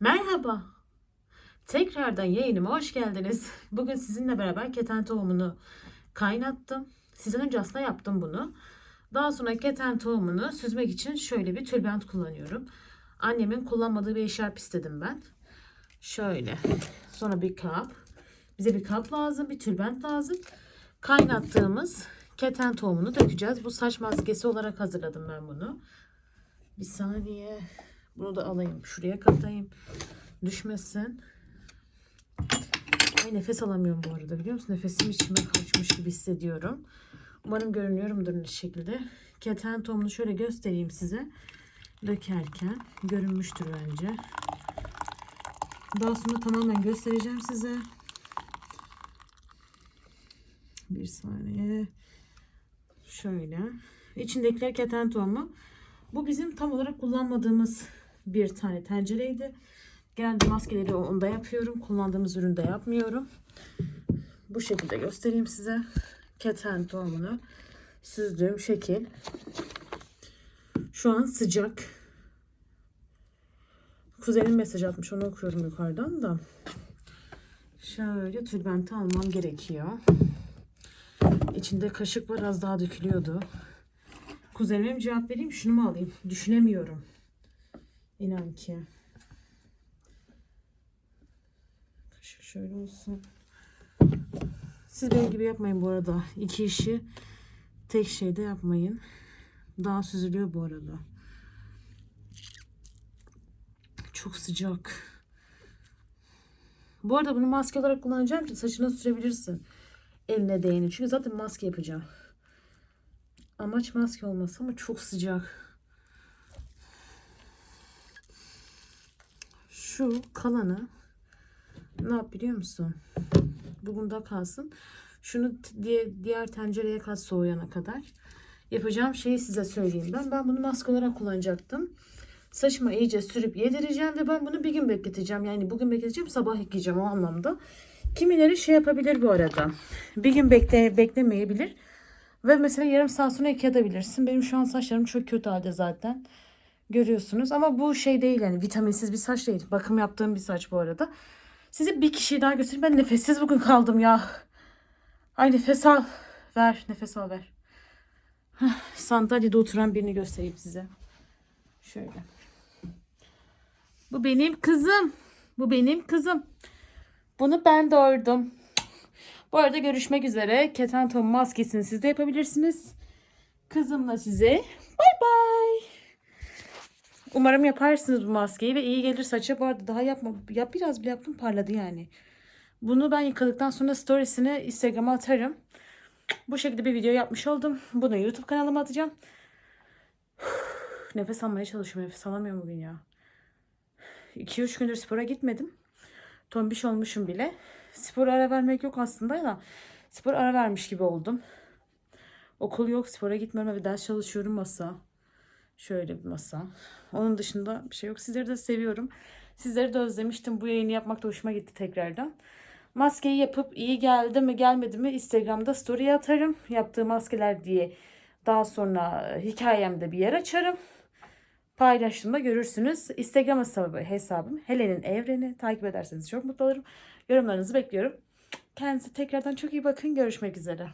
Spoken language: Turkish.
Merhaba. Tekrardan yayınıma hoş geldiniz. Bugün sizinle beraber keten tohumunu kaynattım. Sizden önce aslında yaptım bunu. Daha sonra keten tohumunu süzmek için şöyle bir tülbent kullanıyorum. Annemin kullanmadığı bir eşarp istedim ben. Şöyle. Sonra bir kap. Bize bir kap lazım, bir tülbent lazım. Kaynattığımız keten tohumunu dökeceğiz. Bu saç maskesi olarak hazırladım ben bunu. Bir saniye. Bunu da alayım. Şuraya katayım. Düşmesin. Ay nefes alamıyorum bu arada biliyor musun? Nefesim içime kaçmış gibi hissediyorum. Umarım görünüyorumdur ne şekilde. Keten tohumunu şöyle göstereyim size. Dökerken görünmüştür bence. Daha sonra tamamen göstereceğim size. Bir saniye. Şöyle. İçindekiler keten tohumu. Bu bizim tam olarak kullanmadığımız bir tane tencereydi. Genelde maskeleri onda yapıyorum. Kullandığımız üründe yapmıyorum. Bu şekilde göstereyim size. Keten tohumunu süzdüğüm şekil. Şu an sıcak. Kuzenim mesaj atmış. Onu okuyorum yukarıdan da. Şöyle tülbenti almam gerekiyor. İçinde kaşık var. Az daha dökülüyordu. Kuzenime mi cevap vereyim şunu mu alayım? Düşünemiyorum. İnan ki. Kaşık şöyle olsun. Siz benim gibi yapmayın bu arada. İki işi tek şeyde yapmayın. Daha süzülüyor bu arada. Çok sıcak. Bu arada bunu maske olarak kullanacağım için saçına sürebilirsin. Eline değeni. Çünkü zaten maske yapacağım. Amaç maske olması ama çok sıcak. Şu kalanı ne yap biliyor musun? Bu bunda kalsın. Şunu diye, diğer tencereye kat soğuyana kadar. Yapacağım şeyi size söyleyeyim ben. Ben bunu maske olarak kullanacaktım. Saçıma iyice sürüp yedireceğim ve ben bunu bir gün bekleteceğim. Yani bugün bekleteceğim sabah yıkayacağım o anlamda. Kimileri şey yapabilir bu arada. Bir gün bekle, beklemeyebilir. Ve mesela yarım saat sonra yıkayabilirsin. Benim şu an saçlarım çok kötü halde zaten. Görüyorsunuz. Ama bu şey değil yani vitaminsiz bir saç değil. Bakım yaptığım bir saç bu arada. Size bir kişiyi daha göstereyim. Ben nefessiz bugün kaldım ya. Ay nefes al. Ver nefes al ver. Sandalyede oturan birini göstereyim size. Şöyle. Bu benim kızım. Bu benim kızım. Bunu ben doğurdum. Bu arada görüşmek üzere. Keten tohum maskesini siz de yapabilirsiniz. Kızımla size bay bay. Umarım yaparsınız bu maskeyi ve iyi gelir saça. Bu arada daha yapma. Ya biraz bile yaptım parladı yani. Bunu ben yıkadıktan sonra storiesini Instagram'a atarım. Bu şekilde bir video yapmış oldum. Bunu YouTube kanalıma atacağım. Nefes almaya çalışıyorum. Nefes alamıyorum bugün ya. 2-3 gündür spora gitmedim. Tombiş olmuşum bile. Spor ara vermek yok aslında da spor ara vermiş gibi oldum. Okul yok, spora gitmiyorum ve ders çalışıyorum masa. Şöyle bir masa. Onun dışında bir şey yok. Sizleri de seviyorum. Sizleri de özlemiştim. Bu yayını yapmak da hoşuma gitti tekrardan. Maskeyi yapıp iyi geldi mi gelmedi mi Instagram'da story atarım. Yaptığı maskeler diye daha sonra hikayemde bir yer açarım. Paylaştığımda görürsünüz. Instagram hesabı, hesabım Helen'in Evreni. Takip ederseniz çok mutlu olurum. Yorumlarınızı bekliyorum. Kendinize tekrardan çok iyi bakın. Görüşmek üzere.